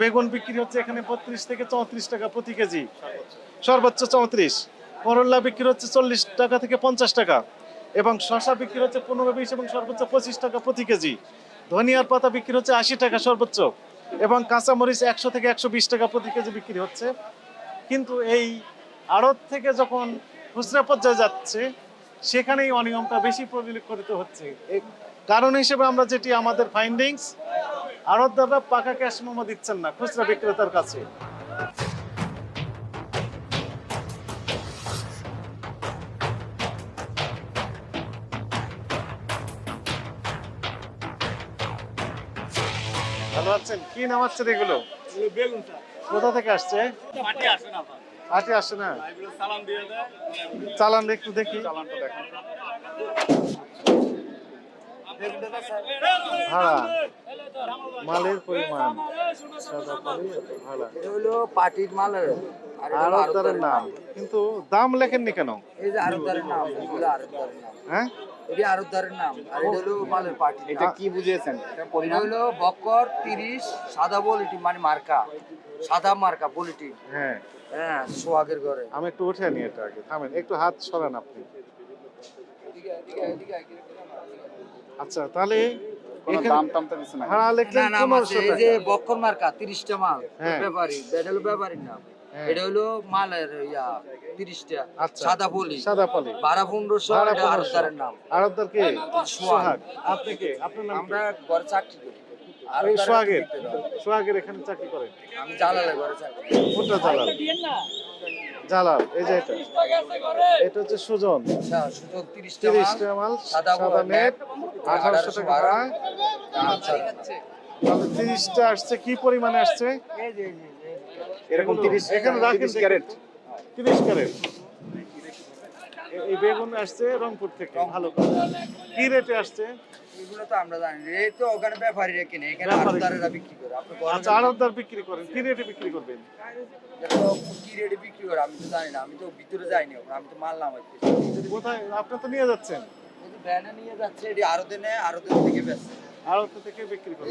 বেগুন বিক্রি হচ্ছে এখানে বত্রিশ থেকে চৌত্রিশ টাকা প্রতি কেজি। সর্বোচ্চ চৌত্রিশ। করল্লা বিক্রি হচ্ছে চল্লিশ টাকা থেকে পঞ্চাশ টাকা। এবং শশা বিক্রি হচ্ছে পনেরো, বিশ এবং সর্বোচ্চ পঁচিশ টাকা প্রতি কেজি। ধনিয়ার পাতা বিক্রি হচ্ছে আশি টাকা সর্বোচ্চ। এবং কাঁচামরিচ একশো থেকে একশো বিশ টাকা প্রতি কেজি বিক্রি হচ্ছে। কিন্তু এই আড়ত থেকে যখন খুচরা পর্যায়ে যাচ্ছে, সেখানেই অনিয়মটা বেশি পরিলক্ষিত হচ্ছে। কারণ হিসেবে আমরা যেটি আমাদের ফাইন্ডিংস আড়তদাররা পাকা ক্যাশ মোমো দিচ্ছেন না খুচরা বিক্রেতার কাছে। ভালো আছেন? কি নাম হচ্ছে এগুলো? কোথা থেকে আসছে? মাটি আসে না চালান একটু দেখি। চালানটা দেখেন। ভাড়া মালের পরিমাণ। ভাড়া হলো পার্টির মালের আর আড়তদারের নাম। কিন্তু দাম লেখেননি কেন? এই যে আরবদারের নাম এগুলো নাম। হ্যাঁ? এটা নাম আর এটা হলো মালের পার্টির এটা কি বুঝিয়েছেন? এটা এটা হলো বক্কর তিরিশ সাদা বলিটি মানে মার্কা। সাদা মার্কা বলিটি হ্যাঁ। হ্যাঁ সোহাগের ঘরে। আমি একটু উঠে নিই এটা আগে। থামেন একটু হাত সরান আপনি। আচ্ছা তাহলে দাম টাম তো কিছু নাই। ভাড়া না না এই যে বক্কর মার্কা তিরিশটা মাল। ব্যাপারী এটা হলো ব্যাপারীর নাম। এটা হলো মালের ইয়া তিরিশটা। সাদা বলি সাদা পলি। বারো পনেরোশো ভাড়া এটা পনেরোশো। নাম। আড়তদার কে? সোহাগ। সোহাগ। আপনি কে? আপনার নাম আমরা ঘরে চাকরি করি। এই সোহাগের। সোহাগের এখানে চাকরি করেন। আমি জালালে ঘরে চাকরি কোনটা জালাল? জালাল এই যে এটা। এটা হচ্ছে সুজন। আচ্ছা, সুযোগ 30 টা তিরিশ টাকা মাল সাদা নেট আঠারোশো টাকা ভাড়া আচ্ছা। তাহলে তিরিশটা আসছে কি পরিমাণে আসছে। এরকম 30 এখানে রাখেন ক্যারেট। তিরিশ ক্যারেট। এই বেগুন আসছে রংপুর থেকে ভালো কি রেটে আসছে? এগুলো তো আমরা জানি এই তো ওখানে ব্যাপারীরা কিনে এখানে আড়তদারেরা বিক্রি করে। আপনি আচ্ছা আড়তদার বিক্রি করেন। কি রেটে বিক্রি করবেন? কি রেটে বিক্রি করে আমি তো জানি না। আমি তো ভিতরে যাইনি ওখানে, আমি তো মাল নামাইতেছি কোথায়? আপনি তো নিয়ে যাচ্ছেন। ভ্যানে নিয়ে যাচ্ছে এটি আরতে নেয় আরতে থেকে বেচছে আড়ত থেকে বিক্রি করে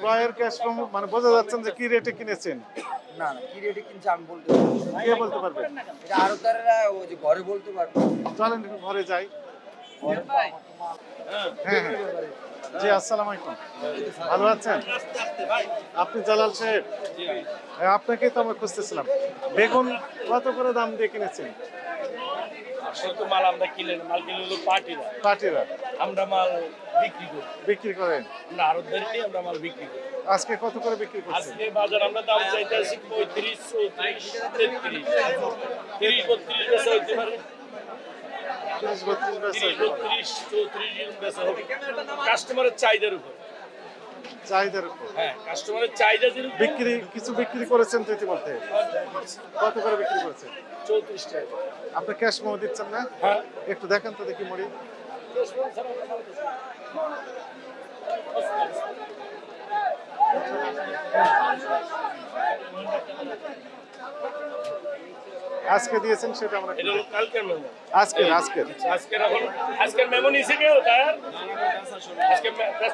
ক্রয়ের ক্যাশ মানে বোঝা যাচ্ছেন যে কি রেটে কিনেছেন। না না কি রেটে কিনছে আমি বলতে কে বলতে পারবেন এটা আরতদারেরা ওই যে ঘরে বলতে পারব। চলেন ঘরে যাই। হ্যাঁ হ্যাঁ। জি আসসালামু আলাইকুম। ভালো আছেন? আপনি জালাল সাহেব? হ্যাঁ, আপনাকেই তো আমরা খুঁজতেছিলাম। বেগুন কত করে দাম দিয়ে কিনেছেন? তো মাল আমরা কিনে মাল কিনে হলো পার্টিরা। আমরা মাল বিক্রি করি। বিক্রি করেন? আমরা আমরা মাল বিক্রি করি। আজকে কত করে বিক্রি করছেন? আজকে বাজার আমরা দাম চাইতেছি পঁয়ত্রিশ চৌত্রিশ তেত্রিশ। তিরিশ বত্রিশ বেচা হইতে পারে। তিরিশ বত্রিশ বেচা চৌত্রিশ বেচা হবে। কাস্টমারের চাহিদার উপর। চাহিদার উপর। হ্যাঁ কাস্টমারের চাহিদা যেরকম। বিক্রি কিছু বিক্রি করেছেন তো ইতিমধ্যে? কত করে বিক্রি করেছেন? চৌত্রিশ টাকা। আপনি ক্যাশ মোমো দিচ্ছেন না? হ্যাঁ। একটু দেখেন তো দেখি মরি। আজকে দিয়েছেন সেটা আমরা এটা হলো কালকের মেমো আজকের আজকের। আজকের এখন আজকের মেমো নিছে কেউ তার। আজকে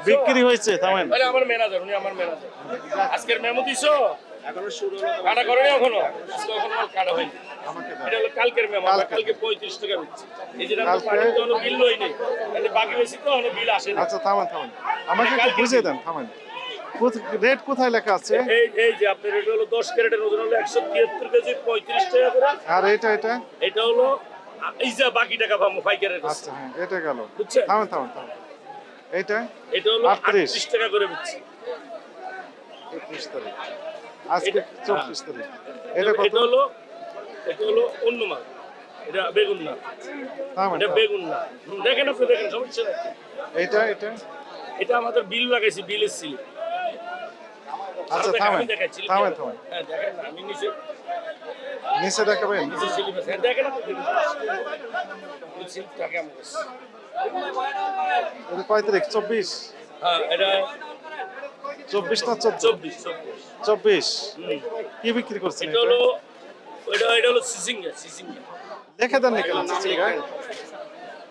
বিক্রি হয়েছে থামেন। আরে আমার ম্যানেজার উনি আমার ম্যানেজার আজকের মেমো দিছো? এখনও শুরু হলো কাটা করেনি এখনও? আজকে এখন মাল কাটা হয়নি। এটা হলো কালকের মেমো আমরা কালকে। কালকে পঁয়ত্রিশ টাকা দিচ্ছি। এই যে পানির তো বিল লই নেই এটা বাকি বেশি তো এখনও বিল আসে না আচ্ছা থামেন থামেন। আমাকে একটু বুঝিয়ে দেন থামেন। রেট কোথায় লেখা আছে? এই এই যে আপনার এটা হলো দশ ক্যারেটের ওজন হলো একশো তিয়াত্তর কেজি পঁয়ত্রিশ টাকা করে। আর এটা এটা? এটা হলো এই যে বাকি টাকা পাবো পাইকারের কাছে। আচ্ছা হ্যাঁ এটা গেল। বুঝছেন? থামেন থামেন থামেন। এইটা এটা হলো 38 আটত্রিশ টাকা করে দিচ্ছি একত্রিশ তারিখ। আজকে এটা- চব্বিশ তারিখ। এটা কত? এটা হলো এটা হলো অন্য মাল। এটা বেগুন না এটা বেগুন না দেখেন আপনি দেখেন সমস্যা এটা এটা? এটা আমাদের বিল লাগাইছি বিলের সিল। আচ্ছা থামেন থামেন থামেন। হ্যাঁ দেখেন না, আমি নিচে নিচে দেখাবেন? হ্যাঁ, কয় তারিখ? চব্বিশ? হ্যাঁ চব্বিশ না চব্বিশ চব্বিশ। কি বিক্রি করছেন এটা এটা? হলো এটা হলো সিসিঙ্গা সিসিঙ্গা। দেখে দেন কেন?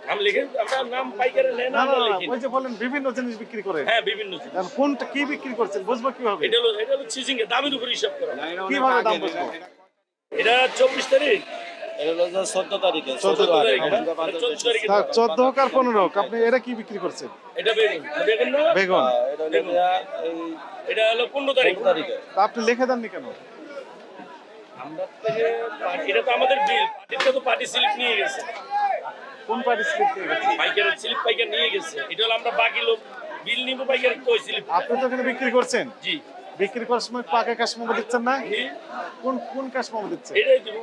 নাম লিখে আমরা নাম পাইকারি নেন না না আমরা না লিখি ওই যে বলেন বিভিন্ন জিনিস বিক্রি করে। হ্যাঁ বিভিন্ন জিনিস। কোনটা কি বিক্রি করছেন বুঝব কীভাবে? এটা হলো এটা হলো চিজিং এর দামের উপর হিসাব করা। কীভাবে দাম বুঝব? এটা চব্বিশ তারিখ। চোদ্দ তারিখে চোদ্দ চোদ্দ তারিখ। তারিখ। তারিখে চোদ্দ হোক আর পনেরো হোক আপনি এটা কি বিক্রি করছেন? এটা বেগুন। বেগুন না? বেগুন। এটা হলো পনেরো তারিখ। তা আপনি লিখে দেননি কেন? আমরা এটা তো আমাদের বিল পার্টিটা তো পার্টি স্লিপ নিয়ে গেছে। কোন পার্টি স্লিপ গেছে? পাইকারের স্লিপ পাইকার নিয়ে গেছে। এটা হলো আমরা বাকি লোক বিল নিব পাইকার কই স্লিপ? আপনি তো এখানে বিক্রি করছেন? জি। বিক্রি করার সময় পাকা মোমো দিচ্ছেন না? কোন কোন ক্যাশ মোমো দিচ্ছে এটাই দিব।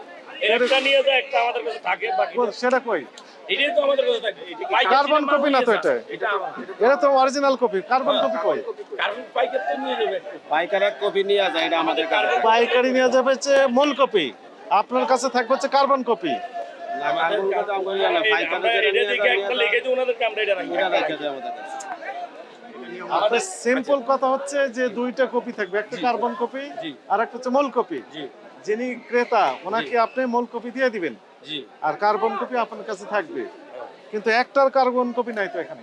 একটা নিয়ে যায় একটা আমাদের কাছে থাকে বাকি সেটা কই? এটাই তো আমাদের কাছে থাকে। কার্বন কপি না তো এটা? এটা এটা তো অরিজিনাল কপি। কার্বন কপি কই? কার্বন পাইকার তো নিয়ে যাবে। পাইকার এক কপি নিয়ে যায় এটা আমাদের কাছে পাইকারি নিয়ে যাবে হচ্ছে মূল কপি। আপনার কাছে থাকবে হচ্ছে কার্বন কপি। আমাদের সিম্পল কথা হচ্ছে যে দুইটা কপি থাকবে একটা কার্বন কপি আর একটা হচ্ছে মূল কপি যিনি ক্রেতা ওনাকে আপনি মূল কপি দিয়ে দিবেন। আর কার্বন কপি আপনার কাছে থাকবে। কিন্তু একটার কার্বন কপি নাই তো এখানে।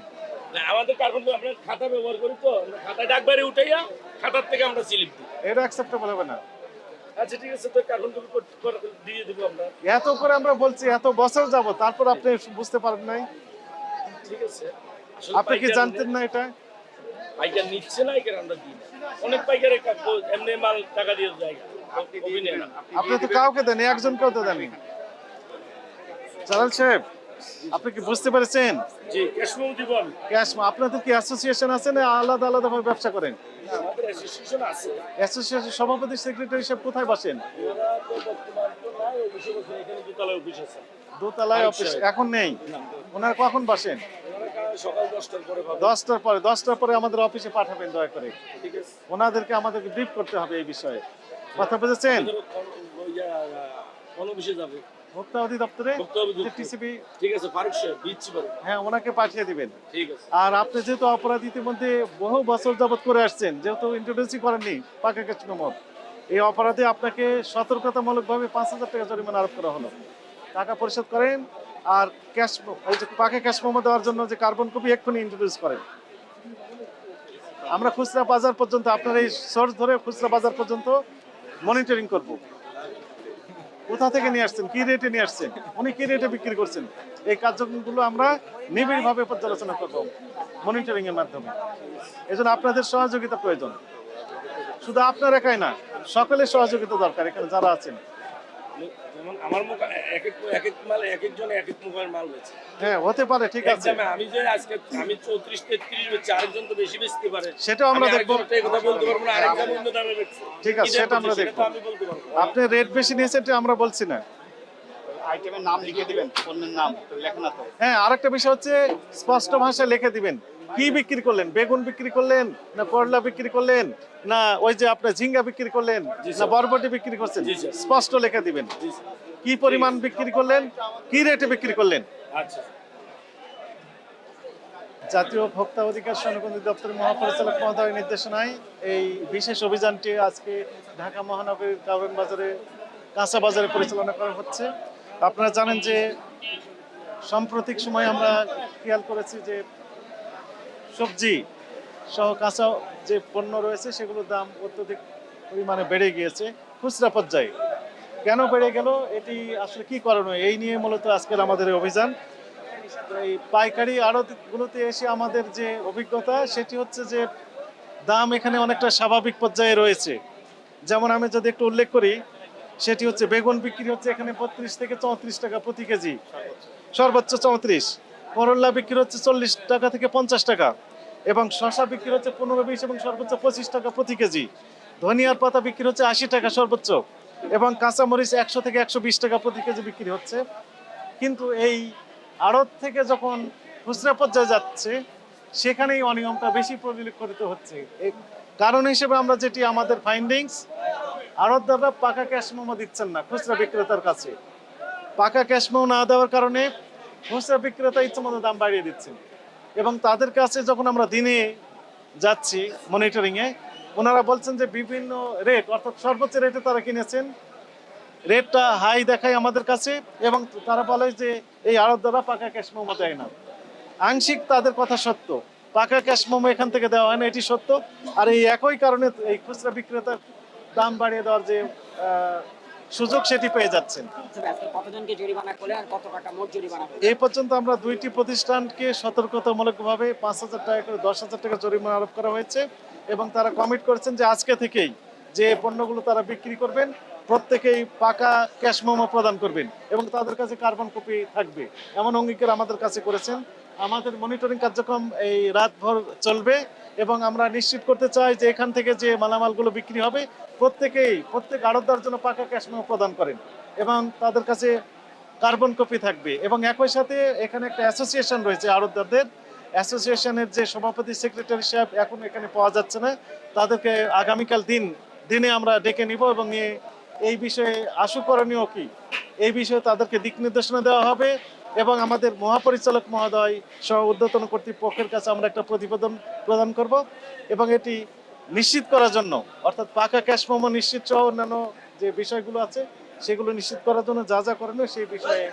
আমাদের কার্বন আমরা খাতা ব্যবহার করি তো খাতায় ডাকবারে উঠাইয়া খাতার থেকে আমরা স্লিপ দিই। এটা অ্যাকসেপ্টেবল হবে না। আচ্ছা ঠিক আছে তো কার্বন কপি কর- কর- দিয়ে দিব আমরা। এত করে আমরা বলছি এত বছর যাব তারপর আপনি বুঝতে পারেন নাই। ঠিক আছে। আপনি কি জানতেন না এটা? পাইকার নিচ্ছে না এখানে আমরা দিই অনেক পাইকারে এমনি মাল টাকা দিয়ে যায় কপি নেয় না। আপনি তো কাউকে দেন একজনকেও তো দেননি চালাল সাহেব আপনি কি বুঝতে পেরেছেন? জি ক্যাশমো আপনাদের কি অ্যাসোসিয়েশন আছে না আলাদা আলাদা ভাবে ব্যবসা করেন? অ্যাসোসিয়েশন সভাপতি সেক্রেটারি হিসেবে কোথায় বসেন? দোতলায় অফিস এখন নেই? ওনারা কখন বসেন? দশটার পরে দশটার পরে আমাদের অফিসে পাঠাবেন দয়া করে। ওনাদেরকে আমাদেরকে ব্রিফ করতে হবে এই বিষয়ে। কথা বুঝেছেন? যাবে। ভোক্তা অধিদপ্তরে টিসিবি ঠিক আছে ফারুক হ্যাঁ ওনাকে পাঠিয়ে দিবেন। ঠিক আছে। আর আপনি যেহেতু অপরাধ ইতিমধ্যে বহু বছর যাবত করে আসছেন যেহেতু ইন্ট্রোডিউসই করেননি পাকা ক্যাশ মেমো এই অপরাধে আপনাকে সতর্কতামূলকভাবে পাঁচ হাজার টাকা জরিমানা আরোপ করা হলো। টাকা পরিশোধ করেন আর ক্যাশ এই যে পাকা ক্যাশ মেমো দেওয়ার জন্য যে কার্বন কপি এক্ষুনি ইন্ট্রোডিউস করেন। আমরা খুচরা বাজার পর্যন্ত আপনার এই সোর্স ধরে খুচরা বাজার পর্যন্ত মনিটরিং করব। কোথা থেকে নিয়ে আসছেন? কি রেটে নিয়ে আসছেন? উনি কি রেটে বিক্রি করছেন? এই কার্যক্রমগুলো আমরা নিবিড়ভাবে পর্যালোচনা করব মনিটরিং এর মাধ্যমে। এজন্য আপনাদের সহযোগিতা প্রয়োজন। শুধু আপনার একাই না, সকলের সহযোগিতা দরকার এখানে যারা আছেন। যেমন আমার মুখ এক এক এক এক মাল এক একজন এক এক মুখের মাল বেছে হ্যাঁ হতে পারে ঠিক আছে। আমি যে আজকে আমি চৌত্রিশ তেত্রিশ বেচছি আরেকজন তো বেশি বেচতে পারে। সেটাও আমরা দেখব। কথা বলতে পারব না আরেকজন অন্য দামে বেচছে। ঠিক আছে, সেটা আমরা দেখব। আমি বলতে পারব। আপনি রেট বেশি নিয়েছেন আমরা বলছি না। আইটেমের নাম লিখে দিবেন পণ্যের নাম লেখা না তো। হ্যাঁ আরেকটা বিষয় হচ্ছে স্পষ্ট ভাষায় লিখে দিবেন। কি বিক্রি করলেন? বেগুন বিক্রি করলেন? না করলা বিক্রি করলেন? না ওই যে আপনার ঝিঙ্গা বিক্রি করলেন? না বরবটি বিক্রি করছেন? স্পষ্ট লিখে দিবেন। কি পরিমাণ বিক্রি করলেন? কি রেটে বিক্রি করলেন? আচ্ছা জাতীয় ভোক্তা অধিকার সংরক্ষণ দপ্তরের মহাপরিচালক মহোদয়ের নির্দেশনায় এই বিশেষ অভিযানটি আজকে ঢাকা মহানগরীর কারণ বাজারে কাঁচা বাজারে পরিচালনা করা হচ্ছে। আপনারা জানেন যে সাম্প্রতিক সময় আমরা খেয়াল করেছি যে সবজি সহ কাঁচা যে পণ্য রয়েছে, সেগুলোর দাম অত্যধিক পরিমাণে বেড়ে গিয়েছে। খুচরা পর্যায়ে কেন বেড়ে গেল? এটি আসলে কি করণীয় এই নিয়ে মূলত আজকের আমাদের অভিযান। এই পাইকারি আড়তগুলোতে এসে আমাদের যে অভিজ্ঞতা, সেটি হচ্ছে যে দাম এখানে অনেকটা স্বাভাবিক পর্যায়ে রয়েছে। যেমন আমি যদি একটু উল্লেখ করি, সেটি হচ্ছে বেগুন বিক্রি হচ্ছে এখানে বত্রিশ থেকে চৌত্রিশ টাকা প্রতি কেজি। সর্বোচ্চ চৌত্রিশ। করল্লা বিক্রি হচ্ছে চল্লিশ টাকা থেকে পঞ্চাশ টাকা এবং শশা বিক্রি হচ্ছে পনেরো, বিশ এবং সর্বোচ্চ পঁচিশ টাকা প্রতি কেজি। ধনিয়ার পাতা বিক্রি হচ্ছে আশি টাকা সর্বোচ্চ এবং কাঁচামরিচ একশো থেকে একশো বিশ টাকা প্রতি কেজি বিক্রি হচ্ছে। কিন্তু এই আড়ত থেকে যখন খুচরা পর্যায়ে যাচ্ছে, সেখানেই অনিয়মটা বেশি পরিলক্ষিত হচ্ছে। কারণ হিসেবে আমরা যেটি আমাদের ফাইন্ডিংস আড়তদাররা পাকা ক্যাশ মেমো দিচ্ছেন না খুচরা বিক্রেতার কাছে। পাকা ক্যাশ মেমো না দেওয়ার কারণে খুচরা বিক্রেতা ইচ্ছামতো দাম বাড়িয়ে দিচ্ছেন। এবং তাদের কাছে যখন আমরা দিনে যাচ্ছি মনিটরিংয়ে ওনারা বলছেন যে বিভিন্ন রেট অর্থাৎ সর্বোচ্চ রেটে তারা কিনেছেন। রেটটা হাই দেখায় আমাদের কাছে এবং তারা বলে যে এই আড়ত দ্বারা পাকা ক্যাশ মোমো দেয় না। আংশিক তাদের কথা সত্য। পাকা ক্যাশ মোমো এখান থেকে দেওয়া হয় না, এটি সত্য। আর এই একই কারণে এই খুচরা বিক্রেতার দাম বাড়িয়ে দেওয়ার যে সুযোগ সেটি পেয়ে যাচ্ছেন? এই পর্যন্ত আমরা দুইটি প্রতিষ্ঠানকে সতর্কতামূলকভাবে পাঁচ হাজার টাকা করে দশ হাজার টাকা জরিমানা আরোপ করা হয়েছে এবং তারা কমিট করেছেন যে আজকে থেকেই যে পণ্যগুলো তারা বিক্রি করবেন প্রত্যেকেই পাকা ক্যাশ মোমো প্রদান করবেন এবং তাদের কাছে কার্বন কপি থাকবে। এমন অঙ্গীকার আমাদের কাছে করেছেন। আমাদের মনিটরিং কার্যক্রম এই রাতভর চলবে এবং আমরা নিশ্চিত করতে চাই যে এখান থেকে যে মালামালগুলো বিক্রি হবে, প্রত্যেকেই, প্রত্যেক আড়তদার জন্য পাকা ক্যাশ মেমো প্রদান করেন এবং তাদের কাছে কার্বন কপি থাকবে এবং একই সাথে এখানে একটা অ্যাসোসিয়েশন রয়েছে আড়তদারদের। অ্যাসোসিয়েশনের যে সভাপতি সেক্রেটারি সাহেব এখন এখানে পাওয়া যাচ্ছে না। তাদেরকে আগামীকাল দিন, দিনে আমরা ডেকে নিব এবং এই বিষয়ে আশু করণীয় কি? এই বিষয়ে তাদেরকে দিক নির্দেশনা দেওয়া হবে। এবং আমাদের মহাপরিচালক মহোদয় সহ উদ্যতন কর্তৃপক্ষের কাছে আমরা একটা প্রতিবেদন প্রদান করব এবং এটি নিশ্চিত করার জন্য, অর্থাৎ পাকা ক্যাশ মোমো নিশ্চিত সহ অন্যান্য যে বিষয়গুলো আছে, সেগুলো নিশ্চিত করার জন্য যা যা করণীয় সেই বিষয়ে